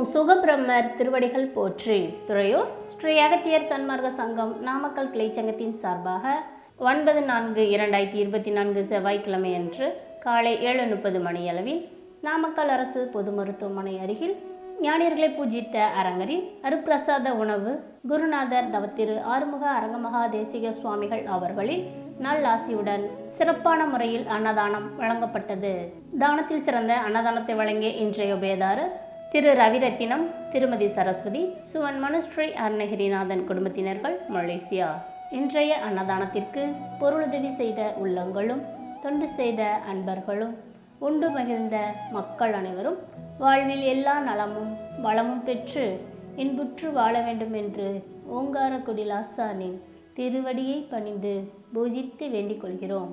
ஓம் சுகபிரம்மர் திருவடிகள் போற்றி. துறையூர் ஸ்ரீ அகத்தியர் சன்மார்க்க சங்கம் நாமக்கல் கிளைச்சங்கத்தின் சார்பாக ஒன்பது நான்கு இரண்டாயிரத்தி இருபத்தி நான்கு செவ்வாய்க்கிழமை அன்று காலை ஏழு முப்பது மணியளவில் நாமக்கல் அரசு பொது மருத்துவமனை அருகில் ஞானியர்களை பூஜித்த அரங்கரின் அருப்பிரசாத உணவு குருநாதர் தவத்திரு ஆறுமுக அரங்கமகா தேசிக சுவாமிகள் அவர்களின் நல்லாசியுடன் சிறப்பான முறையில் அன்னதானம் வழங்கப்பட்டது. தானத்தில் சிறந்த அன்னதானத்தை வழங்கிய இன்றைய உபயதாரர் திரு ரவிரத்தினம் திருமதி சரஸ்வதி சுவன் மனுஸ்ரீ அருணகிரிநாதன் குடும்பத்தினர்கள் மலேசியா. இன்றைய அன்னதானத்திற்கு பொருளுதவி செய்த உள்ளங்களும் தொண்டு செய்த அன்பர்களும் உண்டு மகிழ்ந்த மக்கள் அனைவரும் வாழ்வில் எல்லா நலமும் வளமும் பெற்று இன்புற்று வாழ வேண்டும் என்று ஓங்காரக்குடி லாசானின் திருவடியை பணிந்து பூஜித்து வேண்டிக் கொள்கிறோம்.